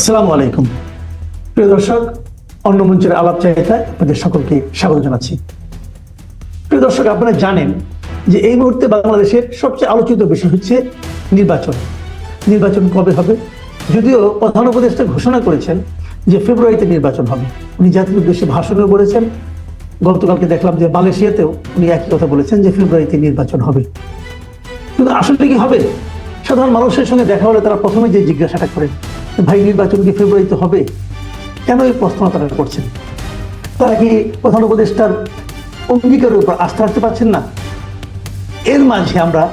আসসালামু আলাইকুম। প্রিয় দর্শক, অন্য মঞ্চের আলাপ চাহিদায় আপনাদের সকলকে স্বাগত জানাচ্ছি। প্রিয় দর্শক, আপনারা জানেন যে এই মুহূর্তে বাংলাদেশের সবচেয়ে আলোচিত বিষয় হচ্ছে নির্বাচন। নির্বাচন কবে হবে? যদিও প্রধান উপদেষ্টা ঘোষণা করেছেন যে ফেব্রুয়ারিতে নির্বাচন হবে। উনি জাতির উদ্দেশ্যে ভাষণও বলেছেন। গতকালকে দেখলাম যে মালয়েশিয়াতেও উনি একই কথা বলেছেন যে ফেব্রুয়ারিতে নির্বাচন হবে। কিন্তু আসলে কি হবে? সাধারণ মানুষের সঙ্গে দেখা হলে তারা প্রথমে যে জিজ্ঞাসাটা করেন ভাই নির্বাচন কি ফেব্রুয়ারিতে হবে? কেন এই প্রশ্ন তারা করছেন? তারা কি প্রধান উপদেষ্টার অঙ্গীকারের উপর আস্থা রাখতে পারছেন না? এর মাঝে আমরা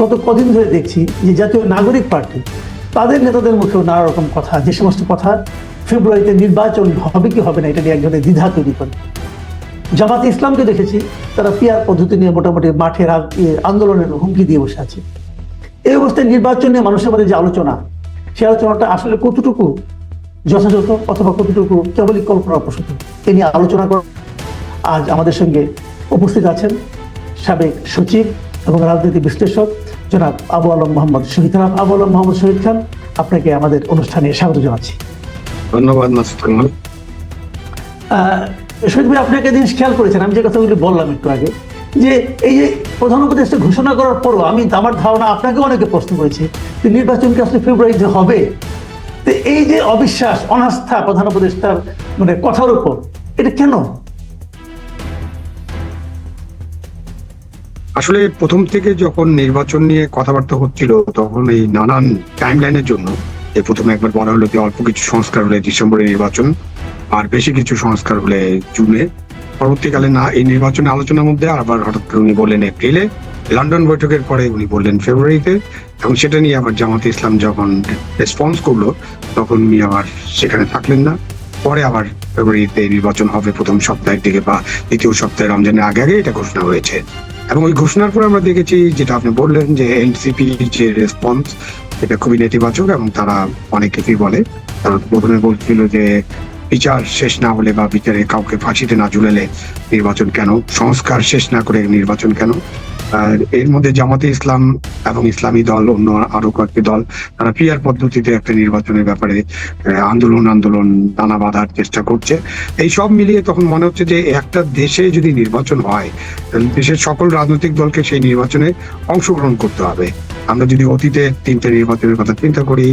গত কদিন ধরে দেখছি যে জাতীয় নাগরিক পার্টি তাদের নেতাদের মুখেও নানা রকম কথা যে সমস্ত কথা ফেব্রুয়ারিতে নির্বাচন হবে কি হবে না এটা নিয়ে এক ধরনের দ্বিধা তৈরি করে। জামাত ইসলামকে দেখেছি তারা পিয়ার পদ্ধতি নিয়ে মোটামুটি মাঠে রাগ- ইয়ে, আন্দোলনের হুমকি দিয়ে বসে আছে। এই অবস্থায় নির্বাচন নিয়ে মানুষের মধ্যে যে আলোচনা সেই আলোচনাটা আসলে কতটুকু যথাযথ অথবা কতটুকু কেবলই কল্পনা প্রসূত? তিনি আলোচনা করেন আজ আমাদের সঙ্গে উপস্থিত আছেন সাবেক সচিব এবং রাজনীতি বিশ্লেষক জনাব আবু আলম মোহাম্মদ শহীদ খান। আবু আলম মোহাম্মদ শহীদ খান আপনাকে আমাদের অনুষ্ঠানে স্বাগত জানাচ্ছি। ধন্যবাদ শহীদ ভাই আপনি একটা জিনিস খেয়াল করেছেন আমি যে কথাগুলি বললাম একটু আগে যে এই যে প্রধান উপদেষ্টা ঘোষণা করার পরও আমি আমার ধারণা আপনাকে অনেকে প্রশ্ন করেছি যে নির্বাচন কি আসলে ফেব্রুয়ারিতে হবে? তো এই যে অবিশ্বাস, অনাস্থা প্রধান উপদেষ্টার মানে কথার উপর, এটা কেন? আসলে প্রথম থেকে যখন নির্বাচন নিয়ে কথাবার্তা হচ্ছিল, তখন এই নানান টাইম লাইনের জন্য প্রথমে একবার বলা হলো যে অল্প কিছু সংস্কার হলে ডিসেম্বরে নির্বাচন, আর বেশি কিছু সংস্কার হলে জুনে পরবর্তীকালে না, এই নির্বাচনে আলোচনার মধ্যে আবার হঠাৎ করে উনি বললেন এপ্রিলে, লন্ডন বৈঠকের পরে উনি বললেন ফেব্রুয়ারিতে, এবং সেটা নিয়ে আবার জামাতে ইসলাম যখন রেসপন্স করল, তখন উনি আবার সেখানে থাকলেন না। পরে আবার ফেব্রুয়ারিতে নির্বাচন হবে প্রথম সপ্তাহের দিকে বা দ্বিতীয় সপ্তাহে রমজানের আগে আগে এটা ঘোষণা হয়েছে। এবং ওই ঘোষণার পর আমরা দেখেছি যেটা আপনি বললেন যে এনসিপি যে রেসপন্স এটা খুবই নেতিবাচক এবং তারা অনেক কিছুই বলে। তারা প্রথমে বলছিল যে বিচার শেষ না হলে বা বিচারে কাউকে ফাঁসিতে না ঝুলেলে নির্বাচন কেন? সংস্কার শেষ না করে নির্বাচন কেন? আর এর মধ্যে জামাতে ইসলাম এবং ইসলামী দল, অন্য আরও কয়েকটি দল, তারা পিয়ার পদ্ধতিতে একটা নির্বাচনের ব্যাপারে আন্দোলন আন্দোলন নানা বাধার চেষ্টা করছে। এই সব মিলিয়ে তখন মনে হচ্ছে যে একটা দেশে যদি নির্বাচন হয় দেশের সকল রাজনৈতিক দলকে সেই নির্বাচনে অংশগ্রহণ করতে হবে। আমরা যদি অতীতে তিনটে নির্বাচনের কথা চিন্তা করি,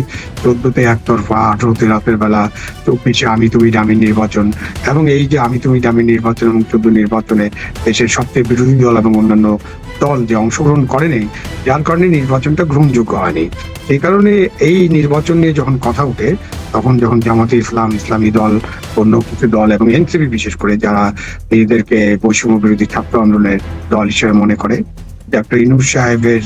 চোদ্দতে একতরফা, আঠারোতে রাতের বেলা চব্বিশে আমি তুমি ডামি নির্বাচন। এবং এই যে আমি তুমি ডামি নির্বাচন এবং চোদ্দ নির্বাচনে দেশের সবচেয়ে বিরোধী দল এবং অন্যান্য দল যে অংশগ্রহণ করেনি, যার কারণে নির্বাচনটা গ্রহণযোগ্য হয়নি। সেই কারণে এই নির্বাচন নিয়ে যখন কথা উঠে তখন যখন জামাতে ইসলাম, ইসলামী দল, অন্য কিছু দল এবং এনসিপি বিশেষ করে যারা নিজেদেরকে বৈষম্য বিরোধী ছাত্র আন্দোলনের দল হিসেবে মনে করে, ডক্টর ইনুস সাহেবের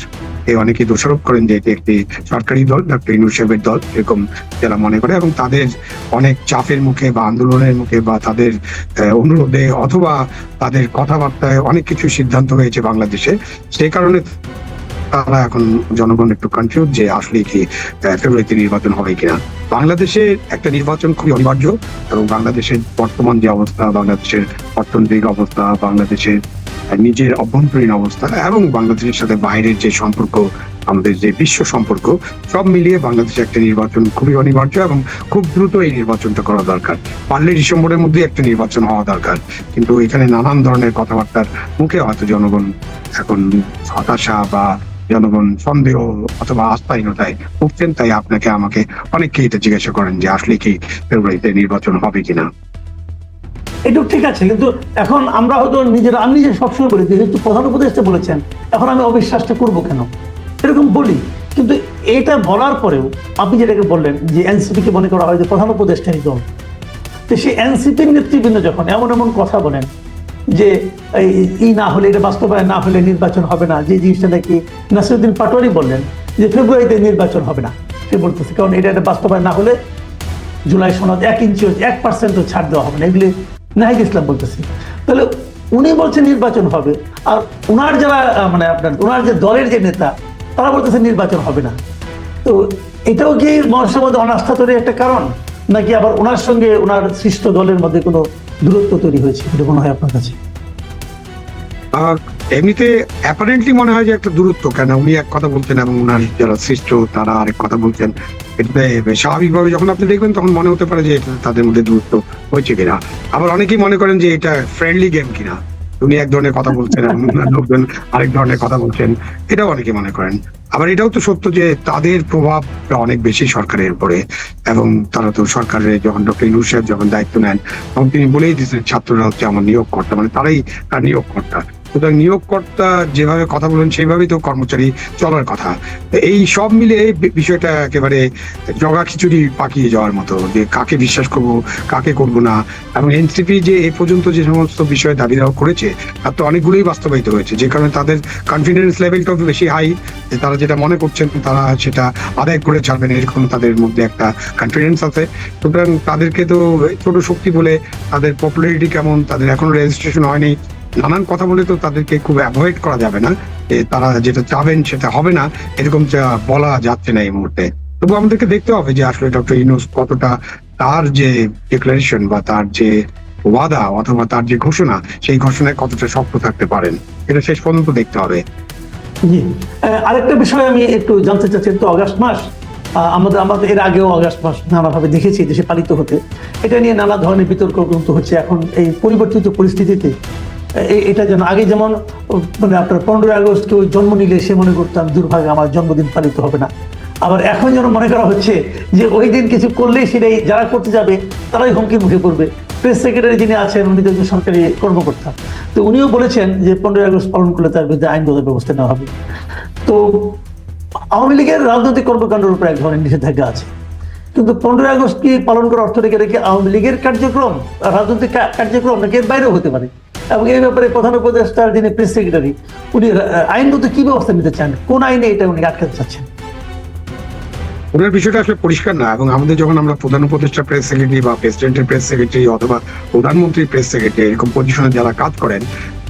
অনেকে দোষারোপ করেন যে এটি একটি সরকারি দল ডক্টর সাহেবের দল, এরকম যারা মনে করে এবং তাদের অনেক চাপের মুখে বা আন্দোলনের মুখে বা তাদের অনুরোধে অথবা তাদের কথাবার্তায় অনেক কিছু সিদ্ধান্ত হয়েছে বাংলাদেশে। সেই কারণে তারা এখন জনগণ একটু কনফিউজ যে আসলে কি ফেব্রুয়ারিতে নির্বাচন হবে কিনা। বাংলাদেশে একটা নির্বাচন খুবই অনিবার্য এবং বাংলাদেশের বর্তমান যে অবস্থা, বাংলাদেশের অর্থনৈতিক অবস্থা, বাংলাদেশের নিজের অভ্যন্তরীণ অবস্থা এবং বাংলাদেশের সাথে বাইরের যে সম্পর্ক, আমাদের যে বিশ্ব সম্পর্ক, সব মিলিয়ে বাংলাদেশে একটা নির্বাচন খুবই অনিবার্য এবং খুব দ্রুত এই নির্বাচনটা করা দরকার। পারলে ডিসেম্বরের মধ্যে একটা নির্বাচন হওয়া দরকার। কিন্তু এখানে নানান ধরনের কথাবার্তার মুখে হয়তো জনগণ এখন হতাশা বা জনগণ সন্দেহ অথবা আস্থাহীনতায় ভুগছেন, তাই আপনাকে আমাকে অনেককে এটা জিজ্ঞাসা করেন যে আসলে কি ফেব্রুয়ারিতে নির্বাচন হবে কিনা। এটুকু ঠিক আছে, কিন্তু এখন আমরা হয়তো নিজেরা, আমি নিজে সবসময় বলি যেহেতু প্রধান উপদেষ্টা বলেছেন, এখন আমি অবিশ্বাসটা করব কেন? এরকম বলি, কিন্তু এটা বলার পরেও আপনি যেটাকে বললেন যে এনসিপি কে মনে করা হয় যে প্রধান উপদেষ্টারই দল। তো সেই এনসিপির নেতৃবৃন্দ যখন এমন এমন কথা বলেন যে এই না হলে এটা বাস্তবায়ন না হলে নির্বাচন হবে না, যে জিনিসটা নাকি নাসিরুদ্দিন পাটোয়ারি বললেন যে ফেব্রুয়ারিতে নির্বাচন হবে না, সে বলতেছে, কারণ এটা একটা বাস্তবায়ন না হলে জুলাই সনদ এক ইঞ্চিও এক পার্সেন্টও ছাড় দেওয়া হবে না, এগুলি নাহিদ ইসলাম বলতেছে। তাহলে উনি বলছেন নির্বাচন হবে, আর ওনার যারা মানে আপনার ওনার যে দলের যে নেতা, তারা বলতেছে নির্বাচন হবে না। তো এটাও কি মানুষের মধ্যে অনাস্থা তৈরি একটা কারণ? নাকি আবার ওনার সঙ্গে ওনার সৃষ্ট দলের মধ্যে কোনো দূরত্ব তৈরি হয়েছে এটা মনে হয় আপনার কাছে? এমনিতে অ্যাপারেন্টলি মনে হয় যে একটা দূরত্ব, কেন উনি এক কথা বলতেন এবং উনার যারা সৃষ্ট, তারা আরেক কথা বলতেন। স্বাভাবিকভাবে যখন আপনি দেখবেন, তখন মনে হতে পারে যে তাদের মধ্যে দূরত্ব হয়েছে কিনা। আবার অনেকেই মনে করেন যে এটা ফ্রেন্ডলি গেম কিনা। উনি এক ধরনের কথা বলছেন লোকজন আরেক ধরনের কথা বলছেন, এটাও অনেকে মনে করেন। আবার এটাও তো সত্য যে তাদের প্রভাবটা অনেক বেশি সরকারের উপরে এবং তারা তো সরকারের যখন ডক্টর ইনুস সাহেব যখন দায়িত্ব নেন, তখন তিনি বলেই দিয়েছেন, ছাত্ররা হচ্ছে আমার নিয়োগকর্তা। মানে তারাই তার নিয়োগকর্তা। সুতরাং নিয়োগকর্তা যেভাবে কথা বলেন সেইভাবেই তো কর্মচারী চলার কথা। এই সব মিলে বিষয়টা একেবারে জগা খিচুড়ি পাকিয়ে যাওয়ার মতো, যে কাকে বিশ্বাস করব, কাকে করব না। এবং এনসিপি যে এ পর্যন্ত যে সমস্ত বিষয়ে দাবি দেওয়া করেছে, তার তো অনেকগুলোই বাস্তবায়িত হয়েছে। যে কারণে তাদের কনফিডেন্স লেভেলটাও বেশি হাই যে তারা যেটা মনে করছেন, তারা সেটা আদায় করে ছাড়বেন, এরকম তাদের মধ্যে একটা কনফিডেন্স আছে। সুতরাং তাদেরকে তো ছোট শক্তি বলে তাদের পপুলারিটি কেমন, তাদের এখনও রেজিস্ট্রেশন হয়নি। নানান কথা বলে তো তাদেরকে খুব অ্যাভয়েড করা যাবে না। তারা যেটা চাবেন সেটা হবে না। এরকম বলা যাচ্ছে না এই মুহূর্তে। তবু আমাদেরকে দেখতে হবে যে আসলে ডক্টর ইনুস কতটা তার যে ডিক্লারেশন বা তার যে ওয়াদা অথবা তার যে ঘোষণা, সেই ঘোষণায় কতটা শক্ত থাকতে পারেন। এটা শেষ পর্যন্ত দেখতে হবে। জি। আরেকটা বিষয় আমি একটু জানতে চাচ্ছি তো অগাস্ট মাস। আমাদের আমাদের এর আগেও অগাস্ট মাস নানাভাবে দেখেছি দেশে পালিত হতে। এটা নিয়ে নানা ধরনের বিতর্ক হচ্ছে। এখন এই পরিবর্তিত পরিস্থিতিতে এটা যেন আগে যেমন মানে আপনার পনেরোই আগস্ট কেউ জন্ম নিলে সে মনে করতাম, দুর্ভাগ্য, আমার জন্মদিন পালিত হবে না। আবার এখন যেন মনে করা হচ্ছে যে ওই দিন কিছু করলেই সেটাই যারা করতে যাবে, তারাই হুমকির মুখে পড়বে। প্রেস সেক্রেটারি যিনি আছেন, উনি তো একজন সরকারি কর্মকর্তা। তো উনিও বলেছেন যে পনেরোই আগস্ট পালন করলে তার বিরুদ্ধে আইনগত ব্যবস্থা নেওয়া হবে। তো আওয়ামী লীগের রাজনৈতিক কর্মকাণ্ডের উপর এক ধরনের নিষেধাজ্ঞা আছে। কিন্তু পনেরোই আগস্ট কি পালন করার অর্থ রেখে রেখে আওয়ামী লীগের কার্যক্রম, রাজনৈতিক কার্যক্রম নাকি এর বাইরেও হতে পারে? এবং এই ব্যাপারে প্রধান উপদেষ্টার যিনি প্রেস সেক্রেটারি উনি আইনগত কি ব্যবস্থা নিতে চান? কোন আইনে এটা উনি আটকাতে চাচ্ছেন? ওনার বিষয়টা আসলে পরিষ্কার না, এবং আমাদের যখন আমরা প্রধান উপদেষ্টা প্রেস সেক্রেটারি বা প্রেসিডেন্টের প্রেস সেক্রেটারি অথবা প্রধানমন্ত্রীর প্রেস সেক্রেটারি এরকম পজিশনে যারা কাজ করেন,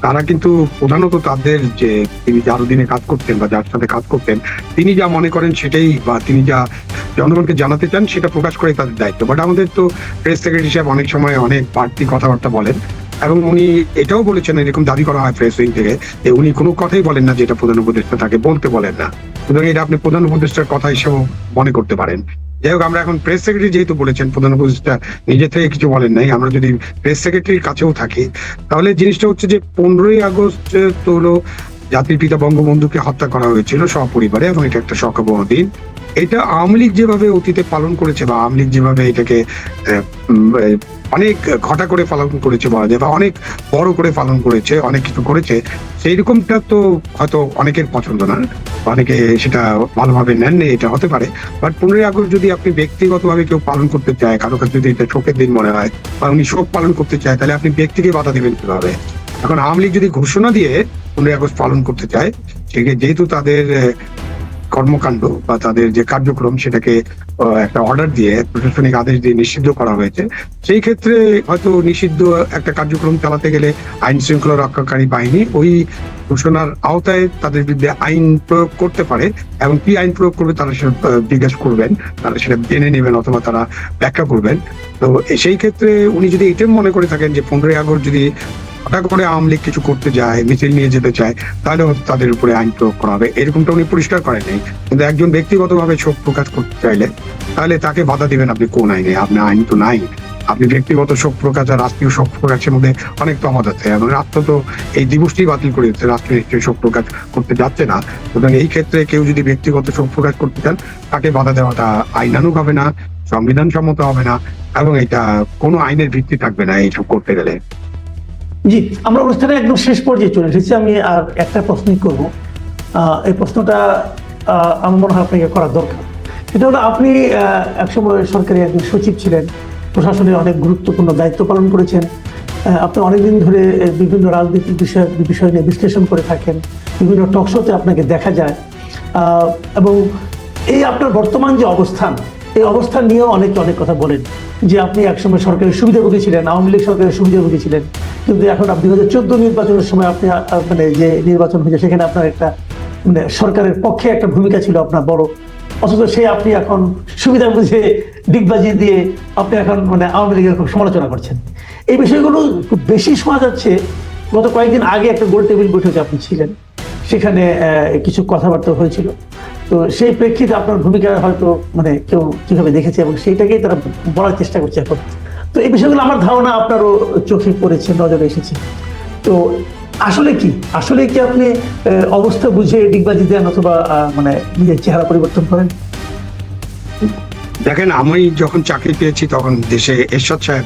তারা কিন্তু প্রধানত তাদের যে তিনি যার অধীনে কাজ করতেন বা যার সাথে কাজ করতেন, তিনি যা মনে করেন সেটাই বা তিনি যা জনগণকে জানাতে চান সেটা প্রকাশ করে তাদের দায়িত্ব। বাট আমাদের তো প্রেস সেক্রেটারি সাহেব অনেক সময় অনেক বাড়তি কথাবার্তা বলেন। এবং উনি এটাও বলেছেন, এরকম দাবি করা হয় প্রেস উইং থেকে, যে উনি কোনো কথাই বলেন না যেটা প্রধান উপদেষ্টা তাকে বলতে বলেন না। সুতরাং এটা আপনি প্রধান উপদেষ্টার কথা হিসেবেও মনে করতে পারেন। যাই হোক, আমরা এখন প্রেস সেক্রেটারি যেহেতু বলেছেন, প্রধান উপদেষ্টা নিজে থেকে কিছু বলেন নাই। আমরা যদি প্রেস সেক্রেটারির কাছেও থাকি, তাহলে জিনিসটা হচ্ছে যে পনেরোই আগস্ট তো হলো জাতির পিতা বঙ্গবন্ধুকে হত্যা করা হয়েছিল সপরিবারে এবং এটা একটা শোকাবহ দিন। এটা আওয়ামী লীগ যেভাবে অতীতে পালন করেছে বা আওয়ামী লীগ যেভাবে এটাকে অনেক ঘটা করে পালন করেছে বলা যায় বা অনেক বড় করে পালন করেছে, অনেক কিছু করেছে সেই রকমটা তো হয়তো অনেকের পছন্দ না। অনেকে সেটা ভালোভাবে নেননি, এটা হতে পারে। বাট পনেরোই আগস্ট যদি আপনি ব্যক্তিগতভাবে কেউ পালন করতে চায়, কারও কাছে যদি এটা শোকের দিন মনে হয়, বা উনি শোক পালন করতে চায়, তাহলে আপনি ব্যক্তিকে বাধা দিবেন কীভাবে? এখন আওয়ামী লীগ যদি ঘোষণা দিয়ে পনেরোই আগস্ট পালন করতে চায়, সেক্ষেত্রে যেহেতু তাদের কর্মকাণ্ড বা তাদের যে কার্যক্রম সেটাকে একটা অর্ডার দিয়ে প্রশাসনিক আদেশ দিয়ে নিষিদ্ধ করা হয়েছে। সেই ক্ষেত্রে হয়তো নিষিদ্ধ একটা কার্যক্রম চালাতে গেলে আইন শৃঙ্খলা রক্ষাকারী বাহিনী ওই ঘোষণার আওতায় তাদের বিরুদ্ধে আইন প্রয়োগ করতে পারে এবং কি আইন প্রয়োগ করবে তারা সেটা জিজ্ঞাসা করবেন, তারা সেটা জেনে নেবেন অথবা তারা ব্যাখ্যা করবেন। তো সেই ক্ষেত্রে উনি যদি এটা মনে করে থাকেন যে পনেরোই আগস্ট যদি হঠাৎ করে আওয়ামী লীগ কিছু করতে যায়, মিছিল নিয়ে যেতে চায় তাহলে তাদের উপরে আইন প্রয়োগ করা হবে। এরকমটা উনি পরিষ্কার করেননি। কিন্তু একজন ব্যক্তিগতভাবে শোক প্রকাশ করতে চাইলে, তাহলে তাকে বাধা দিবেন আপনি কোন আইনে? আপনার আইন তো নাই। আপনি ব্যক্তিগত শোক প্রকাশ আর রাষ্ট্রীয় শোক প্রকাশের মধ্যে অনেক তফাৎ আছে। এবং রাষ্ট্র তো এই দিবসটি বাতিল করে দিচ্ছে, রাষ্ট্রীয় শোক প্রকাশ করতে যাচ্ছে না। সুতরাং এই ক্ষেত্রে কেউ যদি ব্যক্তিগত শোক প্রকাশ করতে চান, তাকে বাধা দেওয়াটা আইনানুগ হবে না সংবিধান সম্মত হবে না, এবং এটা কোনো আইনের ভিত্তি থাকবে না এইসব করতে গেলে। জি, আমরা অনুষ্ঠানে একদম শেষ পর্যায়ে চলে এসেছি। আমি আর একটা প্রশ্নই করব। এই প্রশ্নটা আমার মনে হয় আপনাকে করা দরকার। সেটা হলো আপনি একসময় সরকারি একজন সচিব ছিলেন, প্রশাসনের অনেক গুরুত্বপূর্ণ দায়িত্ব পালন করেছেন। আপনি অনেকদিন ধরে বিভিন্ন রাজনৈতিক বিষয় বিষয় নিয়ে বিশ্লেষণ করে থাকেন, বিভিন্ন টকশোতে আপনাকে দেখা যায়। এবং এই আপনার বর্তমান যে অবস্থান এই অবস্থান নিয়েও অনেকে অনেক কথা বলেন যে আপনি একসময় সরকারের সুবিধাভোগী ছিলেন আওয়ামী লীগ সরকারের সুবিধাভোগী ছিলেন কিন্তু এখন আপনি দু হাজার চোদ্দ নির্বাচনের সময় আপনি মানে যে নির্বাচন হয়েছে সেখানে আপনার একটা মানে সরকারের পক্ষে একটা ভূমিকা ছিল আপনার বড়। অথচ সে আপনি এখন সুবিধা বুঝে ডিগবাজি দিয়ে আপনি এখন মানে আওয়ামী লীগের খুব সমালোচনা করছেন। এই বিষয়গুলো খুব বেশি শোনা যাচ্ছে। গত কয়েকদিন আগে একটা গোল টেবিল বৈঠকে আপনি ছিলেন। সেখানে কিছু কথাবার্তা হয়েছিল। তো সেই প্রেক্ষিতে আপনার ভূমিকা হয়তো মানে কেউ কীভাবে দেখেছে এবং সেইটাকেই তারা বলার চেষ্টা করছে এখন। তো এই বিষয়গুলো আমার ধারণা আপনারও চোখে পড়েছে, নজরে এসেছে। তো আসলে কি? আসলে কি আপনি অবস্থা বুঝে ডিগবাজি দেন অথবা মানে নিজের চেহারা পরিবর্তন করেন? দেখেন, আমি যখন চাকরি পেয়েছি তখন দেশে এরশাদ সাহেব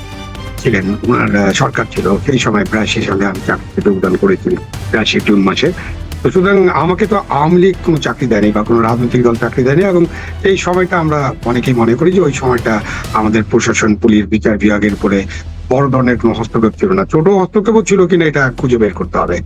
ছিলেন ওনার সরকার ছিল। সেই সময় প্রায় সেই সঙ্গে আমি চাকরিতে যোগদান করেছি, প্রায় সেই জুন মাসে। তো সুতরাং আমাকে তো আওয়ামী লীগ কোনো চাকরি দেয়নি বা কোনো রাজনৈতিক দল চাকরি দেয়নি এবং এই সময়টা আমরা অনেকেই মনে করি যে ওই সময়টা আমাদের প্রশাসন, পুলিশ, বিচার বিভাগের উপরে বড় ধরনের কোনো হস্তক্ষেপ ছিল না। ছোট হস্তক্ষেপও ছিল কিনা এটা খুঁজে বের করতে হবে।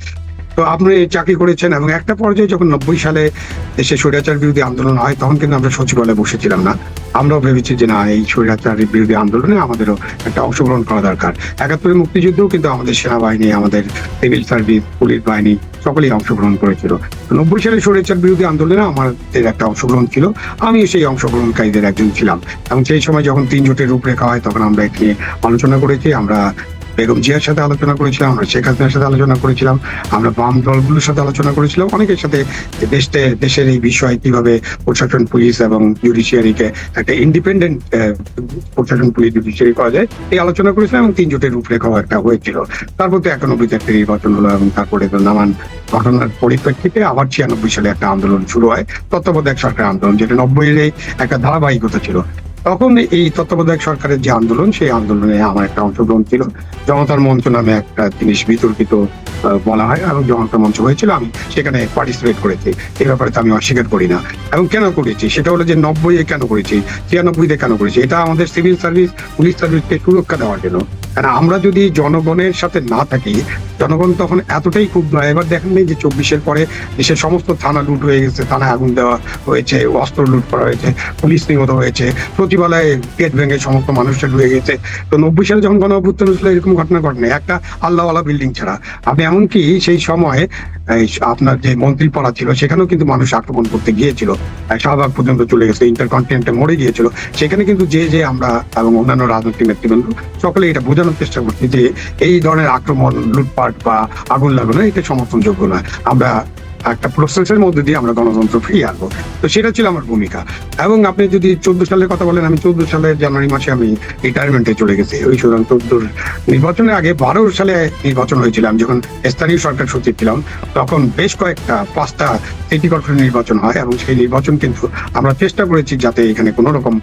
তো আপনি চাকরি করেছেন এবং একটা পর্যায়ে যখন নব্বই সালে দেশে স্বৈরাচার বিরোধী আন্দোলন হয়, তখন কিন্তু আমরা সচিবালয়ে বসেছিলাম না। আমরাও ভেবেছি যে না, এই স্বৈরাচার বিরোধী আন্দোলনে আমাদেরও একটা অংশগ্রহণ করা দরকার। একাত্তরের মুক্তিযুদ্ধেও কিন্তু আমাদের সেনাবাহিনী, আমাদের সিভিল সার্ভিস, পুলিশ বাহিনী সকলেই অংশগ্রহণ করেছিল। নব্বই সালে স্বৈরাচার বিরোধী আন্দোলনে আমাদের একটা অংশগ্রহণ ছিল। আমিও সেই অংশগ্রহণকারীদের একজন ছিলাম। এবং সেই সময় যখন তিন জোটের রূপরেখা হয়, তখন আমরা এটি আলোচনা করেছি। আমরা বেগম জিয়ার সাথে আলোচনা করেছিলাম, আমরা শেখ হাসিনার সাথে আলোচনা করেছিলাম, আমরা বাম দলগুলোর সাথে আলোচনা করেছিলাম, অনেকের সাথে দেশে দেশের এই বিষয় কীভাবে প্রশাসন, পুলিশ এবং জুডিশিয়ারিকে একটা ইন্ডিপেন্ডেন্ট প্রশাসন, পুলিশ জুডিশিয়ারি করা যায়। এই আলোচনা করেছিলাম এবং তিন জোটের রূপরেখাও একটা হয়েছিল। তারপর তো একানব্বই একটা নির্বাচন হলো এবং তারপরে তো নানান ঘটনার পরিপ্রেক্ষিতে আবার ছিয়ানব্বই সালে একটা আন্দোলন শুরু হয়। তত্ত্বাবধায়ক সরকার আন্দোলন, যেটা নব্বই একটা ধারাবাহিকতা ছিল। তখন এই তত্ত্বাবধায়ক সরকারের যে আন্দোলন, সেই আন্দোলনে আমার একটা অংশগ্রহণ ছিল। জনতার মঞ্চ নামে একটা জিনিস বিতর্কিত বলা হয় এবং জনতার মঞ্চ হয়েছিল, আমি সেখানে পার্টিসিপেট করেছি। এ ব্যাপারে তো আমি অস্বীকার করি না। এবং কেন করেছি? সেটা হলো যে নব্বই এ কেন করেছি? ছিয়ানব্বইতে কেন করেছি? এটা আমাদের সিভিল সার্ভিস পুলিশ সার্ভিসকে সুরক্ষা দেওয়ার জন্য। কারণ আমরা যদি জনগণের সাথে না থাকি, জনগণ তখন এতটাই খুব নয় এবার দেখেন যে চব্বিশের পরে দেশের সমস্ত থানা লুট হয়ে গেছে, থানায় আগুন দেওয়া হয়েছে, অস্ত্র লুট করা হয়েছে, পুলিশ নিহত হয়েছে, সচিবালয়ে গেট ভেঙে সমস্ত মানুষটা ঢুকে গেছে। তো নব্বই সালে যখন গণ অভ্যুত্থান হয়েছিল, এরকম ঘটনা ঘটনা। একটা আল্লাহওয়ালা বিল্ডিং ছাড়া। আপনি এমনকি সেই সময় আপনার যে মন্ত্রী পড়া ছিল, সেখানেও কিন্তু মানুষ আক্রমণ করতে গিয়েছিল। শাহবাগ পর্যন্ত চলে গেছে ইন্টারকন্টিনেন্টে মরে গিয়েছিল। সেখানে কিন্তু যে যে আমরা এবং অন্যান্য রাজনৈতিক নেতৃবৃন্দ, সকলে এটা বোঝানোর চেষ্টা করছি যে এই ধরনের আক্রমণ, লুটপাট বা আগুন লাগানো এটা সমর্থনযোগ্য নয়। আমরা একটা প্রসেসের মধ্যে দিয়ে আমরা গণতন্ত্র ফিরিয়ে আনব। তো সেটা ছিল আমার ভূমিকা। এবং আপনি যদি চোদ্দ সালের কথা বলেন, আমি চোদ্দ সালের জানুয়ারি মাসে আমি রিটায়ারমেন্টে চলে গেছি। ওই সুতরাং চোদ্দোর নির্বাচনের আগে বারো সালে নির্বাচন হয়েছিল। আমি যখন স্থানীয় সরকার সচিব ছিলাম, তখন বেশ কয়েকটা, পাঁচটা সিটি কর্পোরেশন নির্বাচন হয় এবং সেই নির্বাচন কিন্তু আমরা চেষ্টা করেছি যাতে এখানে কোনো রকম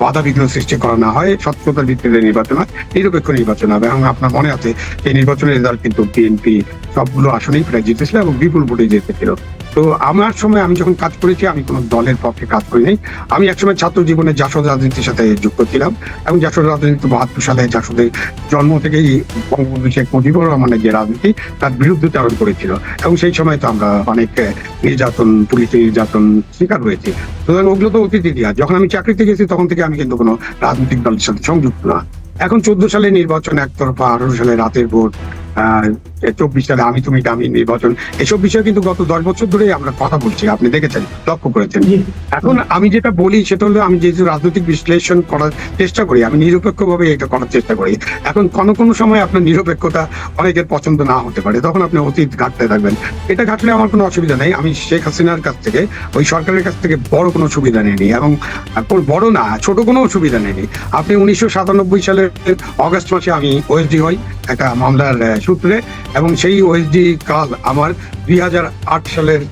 বাধা বিঘ্ন সৃষ্টি করা না হয় স্বচ্ছতার ভিত্তিতে নির্বাচন হয়, নিরপেক্ষ নির্বাচন হবে। এবং আপনার মনে আছে, এই নির্বাচনের রেজাল্ট কিন্তু বিএনপি সবগুলো আসনেই প্রায় জিতেছিল এবং বিপুল ভোটে জিতেছিল। তো আমার সময় আমি যখন কাজ করেছি, আমি কোনো দলের পক্ষে কাজ করি নাই। আমি একসময় ছাত্র জীবনে জাসদ রাজনীতির সাথে যুক্ত ছিলাম এবং জাসদ রাজনীতি বাহাত্তর সালে জাসদের জন্ম থেকেই বঙ্গবন্ধু শেখ মুজিবুর রহমানের যে রাজনীতি, তার বিরুদ্ধে চারণ করেছিল। এবং সেই সময় তো আমরা অনেক নির্যাতন, পুলিশি নির্যাতন শিকার হয়েছি। সুতরাং ওগুলো তো অতীত ইতিহাস। যখন আমি চাকরিতে গেছি, তখন থেকে আমি কিন্তু কোনো রাজনৈতিক দলের সাথে সংযুক্ত না। এখন চোদ্দ সালে নির্বাচন, একতরফা আঠারো সালে রাতের ভোট। চব্বিশ সালে আমি তুমি আমি নির্বাচন এসব বিষয়ে কিন্তু গত দশ বছর ধরে আমরা কথা বলছি আপনি দেখেছেন লক্ষ্য করেছেন। এখন আমি যেটা বলি সেটা হলো আমি যেহেতু রাজনৈতিক বিশ্লেষণ করার চেষ্টা করি আমি নিরপেক্ষভাবে এটা করার চেষ্টা করি। এখন কোনো কোনো সময় আপনার নিরপেক্ষতা অনেকের পছন্দ না হতে পারে তখন আপনি অতীত ঘাটতে থাকবেন। এটা ঘাটলে আমার কোনো অসুবিধা নেই আমি শেখ হাসিনার কাছ থেকে ওই সরকারের কাছ থেকে বড় কোনো সুবিধা নেইনি এবং কোন বড় না ছোট কোনো সুবিধা নেইনি। আপনি উনিশশো সাতানব্বই সালের অগস্ট মাসে আমি ওএসডি হই একটা মামলার সূত্রে এবং সেই ওএসডি কাল আমার দুই সালের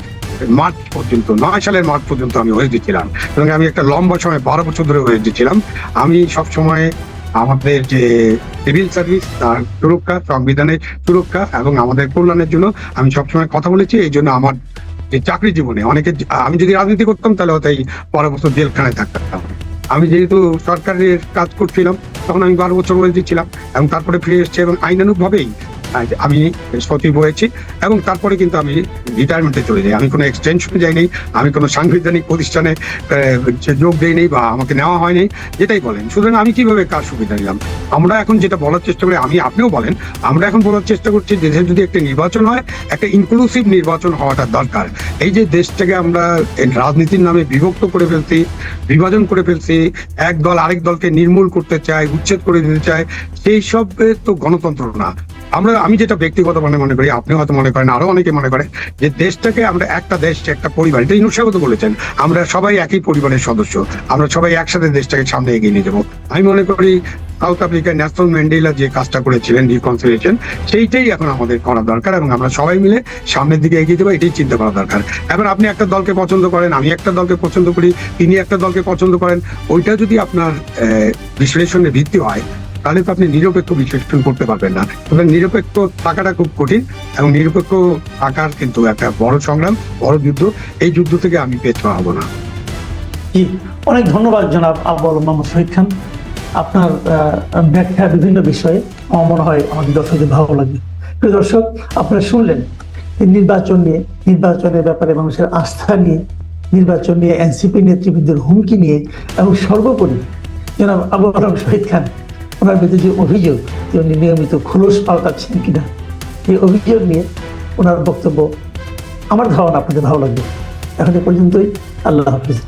মার্চ পর্যন্ত নয় সালের মার্চ পর্যন্ত আমি ওয়েস্ট ছিলাম। এবং আমি একটা লম্বা সময় বারো বছর ধরে ওয়েস্ট ছিলাম। আমি সব সময় আমাদের যে সিভিল সার্ভিস তার সুরক্ষা সংবিধানের সুরক্ষা এবং আমাদের কল্যাণের জন্য আমি সবসময় কথা বলেছি। এই জন্য আমার যে চাকরি জীবনে অনেকে আমি যদি রাজনীতি করতাম তাহলে হয়তো এই বারো বছর জেলখানায় থাকতাম। আমি যেহেতু সরকারের কাজ করছিলাম তখন আমি বারো বছর ওয়েস্ট ছিলাম এবং তারপরে ফিরে এসেছি এবং আইনানুগভাবেই আহ, আমি সচিব হয়েছি এবং তারপরে কিন্তু আমি রিটায়ারমেন্টে চলে যাই। আমি কোনো এক্সটেনশনে যাইনি, আমি কোনো সাংবিধানিক প্রতিষ্ঠানে যোগ দিইনি বা আমাকে নেওয়া হয়নি, যেটাই বলেন। সুতরাং আমি কীভাবে কার সুবিধা নিলাম? আমরা এখন যেটা বলার চেষ্টা করি, আমি আপনিও বলেন, আমরা এখন বলার চেষ্টা করছি দেশে যদি একটা নির্বাচন হয়, একটা ইনক্লুসিভ নির্বাচন হওয়াটা দরকার। এই যে দেশটাকে আমরা রাজনীতির নামে বিভক্ত করে ফেলছি, বিভাজন করে ফেলছি, এক দল আরেক দলকে নির্মূল করতে চায়, উচ্ছেদ করে দিতে চায়, সেই সব তো গণতন্ত্র না। আমরা, আমি যেটা ব্যক্তিগত মনে মনে করি, আপনি হয়তো মনে করেন, আরও অনেকে মনে করে যে দেশটাকে আমরা একটা দেশ, একটা পরিবার, এটা ইনুসাগত বলেছেন, আমরা সবাই একই পরিবারের সদস্য, আমরা সবাই একসাথে দেশটাকে সামনে এগিয়ে নিয়ে যাব। আমি মনে করি সাউথ আফ্রিকার ন্যাশনাল ম্যান্ডেলা যে কাজটা করেছিলেন রিকনসিলিয়েশন সেইটাই এখন আমাদের করা দরকার এবং আমরা সবাই মিলে সামনের দিকে এগিয়ে যাব, এটাই চিন্তা করা দরকার। এখন আপনি একটা দলকে পছন্দ করেন, আমি একটা দলকে পছন্দ করি, তিনি একটা দলকে পছন্দ করেন, ওইটা যদি আপনার বিশ্লেষণের ভিত্তি হয় তাহলে তো আপনি নিরপেক্ষ বিশ্লেষণ করতে পারবেন না। এবং নিরপেক্ষ থাকাটা খুব কঠিন এবং নিরপেক্ষ থাকার কিন্তু একটা বড় সংগ্রাম, বড় যুদ্ধ। এই যুদ্ধ থেকে আমি পেছপা হব না। অনেক ধন্যবাদ জনাব আব্বাল মোহাম্মদ শহীদ খান। আপনার ব্যাখ্যা বিভিন্ন বিষয়ে আমার মনে হয় আমাদের দর্শকদের ভালো লাগবে। প্রিয় দর্শক, আপনারা শুনলেন নির্বাচন নিয়ে, নির্বাচনের ব্যাপারে মানুষের আস্থা নিয়ে, নির্বাচন নিয়ে এনসিপি নেতৃবৃন্দের হুমকি নিয়ে এবং সর্বোপরি জনাব আবু আলম শহীদ খান ওনার বিরুদ্ধে যে অভিযোগ যে উনি নিয়মিত খোলস পাল্টাচ্ছেন কিনা, এই অভিযোগ নিয়ে ওনার বক্তব্য, আমার ধারণা আপনাদের ভালো লাগবে। এখন এ পর্যন্তই, আল্লাহ হাফিজ।